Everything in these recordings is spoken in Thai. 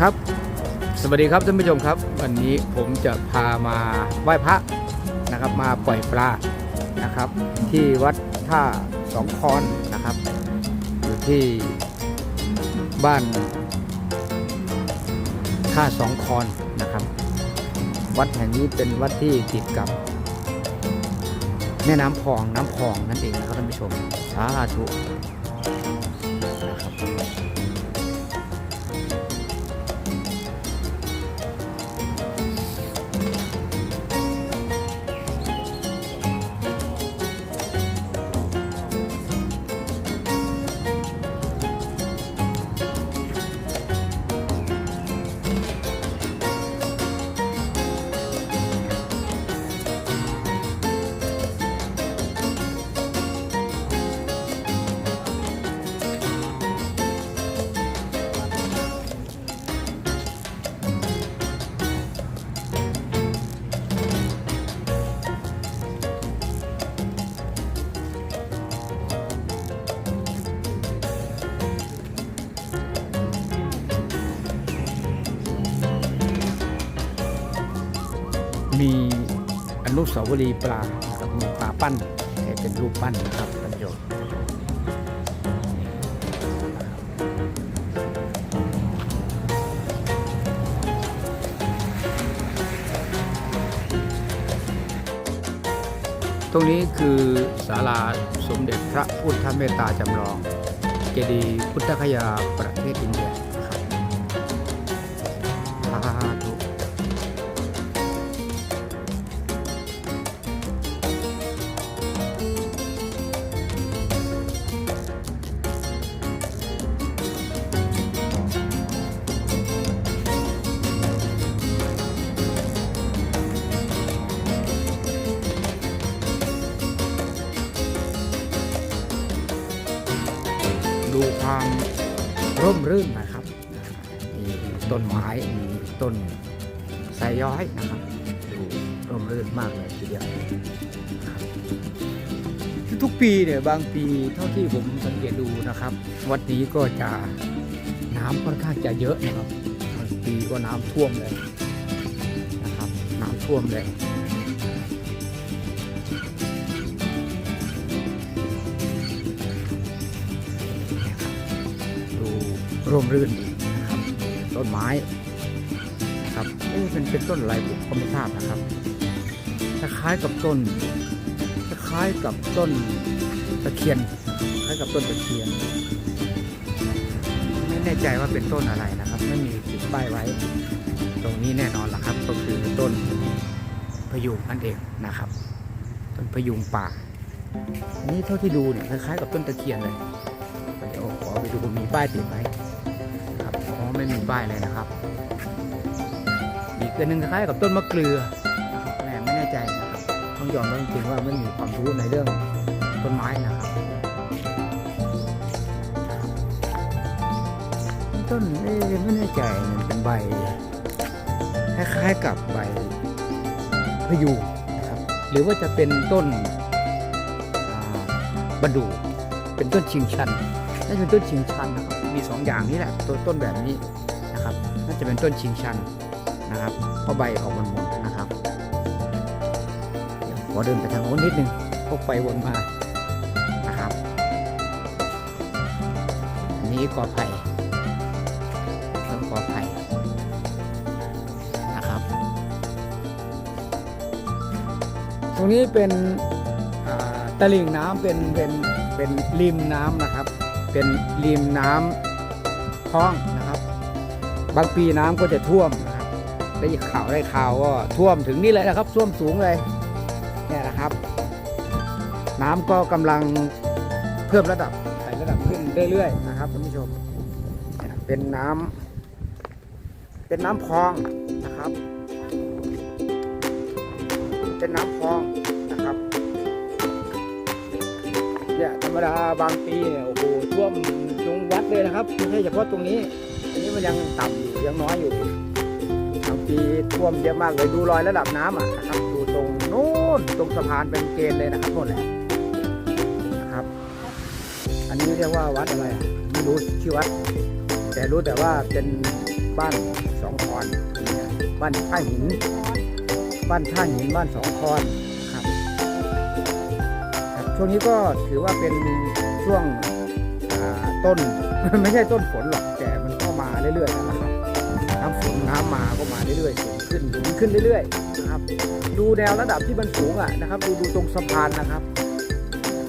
ครับ สวัสดีครับท่านผู้ชมครับ วันนี้ผมจะพามาไหว้พระนะครับ มาปล่อยปลานะครับ ที่วัดท่าสองคอนนะครับ อยู่ที่บ้านท่าสองคอนนะครับ วัดแห่งนี้เป็นวัดที่ติดกับแม่น้ำพองน้ำพองนั่นเองนะครับท่านผู้ชมสาธุ นุสาวรีย์ปลานะครับมีปลาปั้นให้เป็นรูปปั้นนะครับท่านผู้ชมตรงนี้คือศาลาสมเด็จพระพุทธเมตตาจำลอง เจดีย์พุทธคยาประเทศอินเดีย ร่มรื่นนะครับมีต้นไม้มีต้นไทรย้อยนะครับดูร่มรื่นมากเลยทีเดียวทุกปีเนี่ยบางปีเท่าที่ผมสังเกตดูนะครับ วัดนี้ก็จะน้ำค่อนข้างจะเยอะนะครับบางปีก็น้ำท่วมเลยนะครับ น้ำท่วมเลย ร่มรื่นดีนะครับต้นไม้ครับเอ๊ะเป็นเป็นต้นอะไรผมก็ไม่ทราบนะครับคล้ายกับต้นคล้ายกับต้นตะเคียนคล้ายกับต้นตะเคียน ไม่แน่ใจว่าเป็นต้นอะไรนะครับ ไม่มีติดป้ายไว้ ตรงนี้แน่นอนละครับ ก็คือต้นพยุงนั่นเองนะครับ ต้นพยุงป่าอันนี้เท่าที่ดูเนี่ยคล้ายๆกับต้นตะเคียนเลยเดี๋ยวขอไปดูมีป้ายติดไหม ไม่มีป้ายเลยนะครับ อีกตัวหนึ่งคล้ายกับต้นมะเกลือนะครับแหมไม่แน่ใจนะครับต้องยอมรับจริงๆว่าไม่มีความรู้ในเรื่องต้นไม้นะครับต้นเอ๊ไม่แน่ใจมันเป็นใบคล้ายๆกับใบพยูนะครับหรือว่าจะเป็นต้นอ่าบรรดูเป็นต้นชิงชัน น่าจะเป็นต้นชิงชันนะครับมีสองอย่างนี้แหละตัวต้นแบบนี้นะครับน่าจะเป็นต้นชิงชันนะครับเพราะใบออกมันหมดนะครับขอเดินไปทางโน้นนิดนึงพกไปวนมานะครับ อันนี้กอไผ่ต้นกอไผ่นะครับ ตรงนี้เป็นตลิ่งน้ำเป็นเป็นเป็นริมน้ำนะครับ เป็นริมน้ำคลองนะครับ บางปีน้ำก็จะท่วมนะครับได้ข่าวได้ข่าวก็ท่วมถึงนี่เลยนะครับท่วมสูงเลยเนี่ยนะครับ น้ำก็กำลังเพิ่มระดับไต่ระดับขึ้นเรื่อยๆนะครับท่านผู้ชมเนี่ยเป็นน้ำเป็นน้ำคลองนะครับ เป็นน้ำคลอง เนี่ยธรรมดาบางปีเนี่ยโอ้โหท่วมตรงวัดเลยนะครับไม่ใช่เฉพาะตรงนี้อันนี้มันยังต่ำอยู่ยังน้อยอยู่บางปีท่วมเยอะมากเลยดูรอยระดับน้ำอะนะครับดูตรงนู้นตรงสะพานเป็นเกณฑ์เลยนะครับหมดแหละนะครับ อันนี้เรียกว่าวัดอะไรไม่รู้ชื่อวัด แต่รู้แต่ว่าเป็นบ้านสองคอนบ้านท่าหิน บ้านท่าหินบ้านสองคอน ช่วงนี้ก็ถือว่าเป็นช่วงต้นไม่ใช่ต้นฝนหรอกแต่มันก็มาเรื่อยๆนะครับน้ำฝนน้ำมาก็มาเรื่อยๆสูงขึ้นสูงขึ้นเรื่อยๆนะครับ ดูแนวระดับที่มันสูงอะนะครับ ดูดูตรงสะพานนะครับ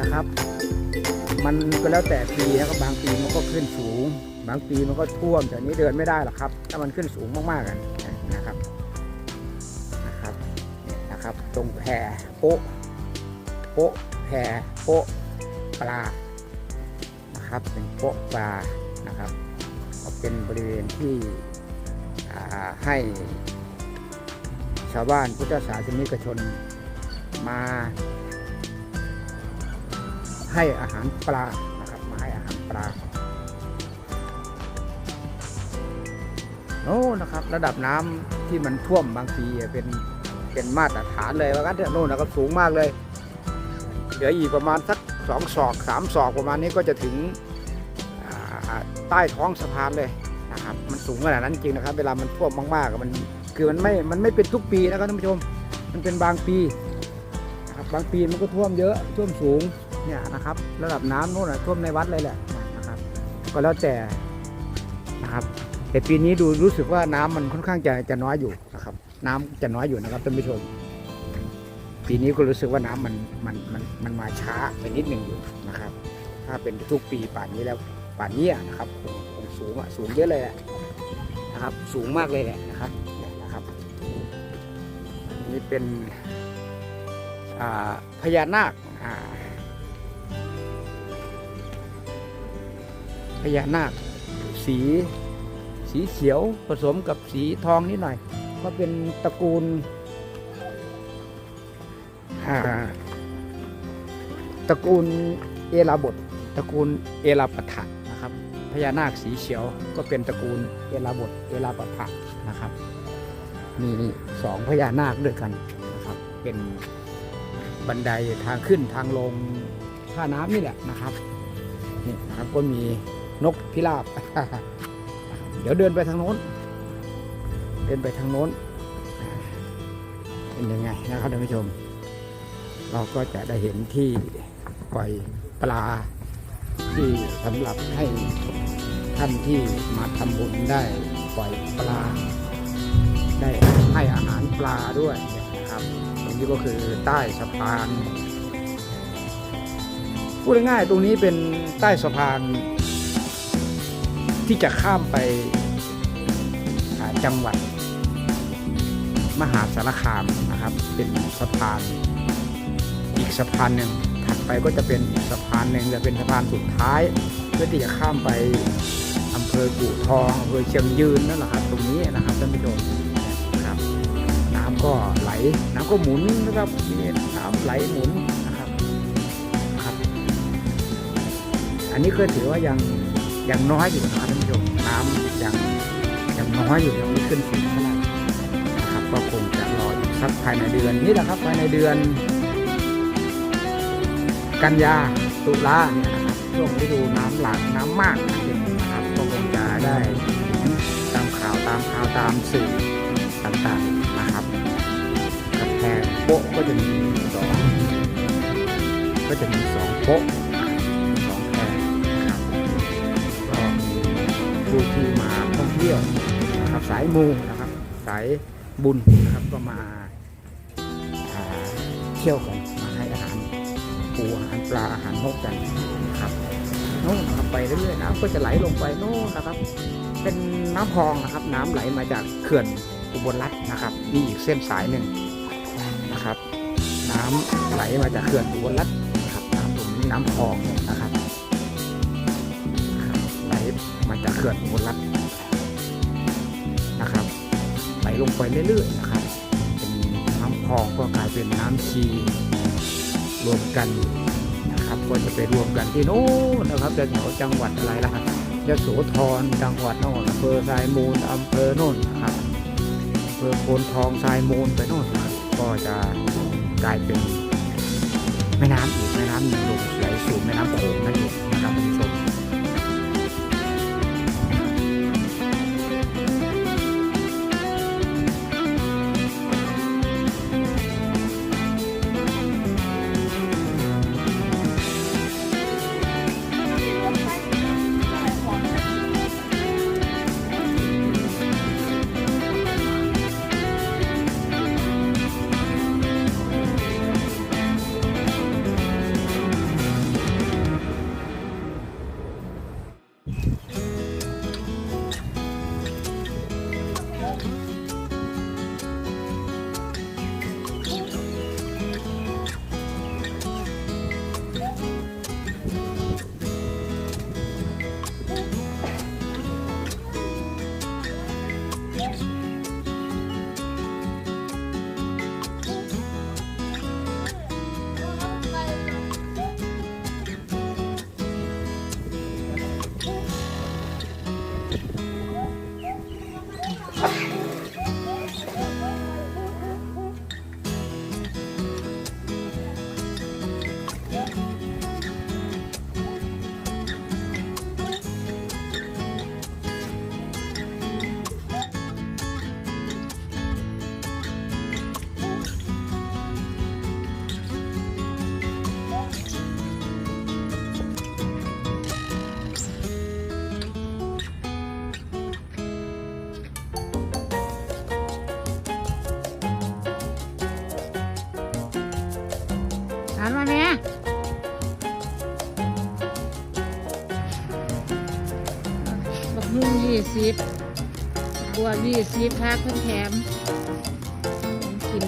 นะครับ มันก็แล้วแต่ปีนะครับบางปีมันก็ขึ้นสูง บางปีมันก็ท่วมแต่นี้เดินไม่ได้หรอกครับ ถ้ามันขึ้นสูงมากๆอะนะครับนะครับเนี่ยนะครับ ตรงแพโป๊ะโป๊ะ แพโปะปลานะครับ เป็นโปะปลานะครับก็เป็นบริเวณที่ให้ชาวบ้านพุทธศาสนิกชนมาให้อาหารปลานะครับมาให้อาหารปลาโอ้นะครับระดับน้ำที่มันท่วมบางทีเป็นเป็นมาตรฐานเลยว่ากันเถอะโน่นนะครับสูงมากเลย เหลืออีกประมาณสักสองศอกสามศอกประมาณนี้ก็จะถึงใต้ท้องสะพานเลยนะครับมันสูงขนาดนั้นจริงนะครับ เวลามันท่วมมากๆมันคือมันไม่มันไม่เป็นทุกปีนะครับท่านผู้ชม มันเป็นบางปีนะครับบางปีมันก็ท่วมเยอะท่วมสูงเนี่ยนะครับ ระดับน้ำโน่นท่วมในวัดเลยแหละนะครับ ก็แล้วแต่นะครับแต่ปีนี้ดูรู้สึกว่าน้ำมันค่อนข้างจะจะน้อยอยู่นะครับ น้ำจะน้อยอยู่นะครับท่านผู้ชม ปีนี้ก็รู้สึกว่าน้ำมันมันมันมันมาช้าไปนิดหนึ่งอยู่นะครับ ถ้าเป็นทุกปีป่านนี้แล้วป่านนี้นะครับคงคงสูงอะสูงเยอะเลยอะนะครับ สูงมากเลยแหละนะครับนี่ยนะครับ นี่เป็นพญานาคพญานาคสีสีเขียวผสมกับสีทองนิดหน่อย ก็เป็นตระกูล ตระกูลเอราบทตระกูลเอราปถะนะครับพญานาคสีเขียวก็เป็นตระกูลเอราบทเอราปถะนะครับนี่นี่สองพญานาคด้วยกันนะครับ เป็นบันไดทางขึ้นทางลงท่าน้ำนี่แหละนะครับนี่นะครับก็มีนกพิราบเดี๋ยวเดินไปทางโน้น เดินไปทางโน้นเป็นยังไงนะครับท่านผู้ชม เราก็จะได้เห็นที่ปล่อยปลาที่สำหรับให้ท่านที่มาทำบุญได้ปล่อยปลา ได้ให้อาหารปลาด้วยนะครับ ตรงนี้ก็คือใต้สะพานพูดง่ายๆตรงนี้เป็นใต้สะพาน ที่จะข้ามไปจังหวัด มหาสารคามนะครับ เป็นสะพาน สะพานหนึ่งถัดไปก็จะเป็นอีกสะพานหนึ่งจะเป็นสะพานสุดท้าย เพื่อที่จะข้ามไปอำเภอกู่ทองอำเภอเชียงยืนนั่นแหละครับตรงนี้นะครับท่านผู้ชมนะครับ น้ำก็ไหลน้ำก็หมุนนะครับนี่น้ำไหลหมุนนะครับครับ อันนี้ก็ถือว่ายังยังน้อยอยู่นะครับท่านผู้ชมน้ำยังยังน้อยอยู่ยังไม่ขึ้นสูงเท่าไหร่นะครับ ก็คงจะรออีกสักภายในเดือนนี้แหละครับภายในเดือน กันยาตุลาเนี่ยนะครับช่วงฤดูน้ำหลากน้ำมากนะครับก็คงจะได้ตามข่าวตามข่าวตามสื่อต่างๆนะครับกำแพงโป๊ะก็จะมีสองก็จะมีสองโป๊ะสองแพงนะครับก็มีผู้ที่มาท่องเที่ยวนะครับสายมูนะครับสายบุญนะครับก็มาอ่าเที่ยวกัน ปูอาหารปลาอาหารนกกันนะครับโน่นนะครับไปเรื่อยๆน้ำก็จะไหลลงไปโน่นนะครับ เป็นน้ำคลองนะครับ น้ำไหลมาจากเขื่อนอุบลรัตน์นะครับนี่อีกเส้นสายหนึ่งนะครับ น้ำไหลมาจากเขื่อนอุบลรัตน์นะครับน้ำตรงนี้น้ำคลองนะครับไหลมาจากเขื่อนอุบลรัตน์นะครับไหลลงไปเรื่อยๆนะครับเป็นน้ำคลองก็กลายเป็นน้ำชี รวมกันนะครับ ก็จะไปรวมกันที่โน้นนะครับแถวจังหวัดอะไรล่ะครับยโสธรจังหวัดโน่นอำเภอทรายมูลอำเภอโน่นนะครับอำเภอโพนทองทรายมูลไปโน่นนะครับก็จะกลายเป็นแม่น้ำอีกแม่น้ำหนึ่งลงไหลสู่แม่น้ำโขงนั่นเองนะครับท่านผู้ชม สิบบวกยี่สิบพักเพิ่มแถมกิน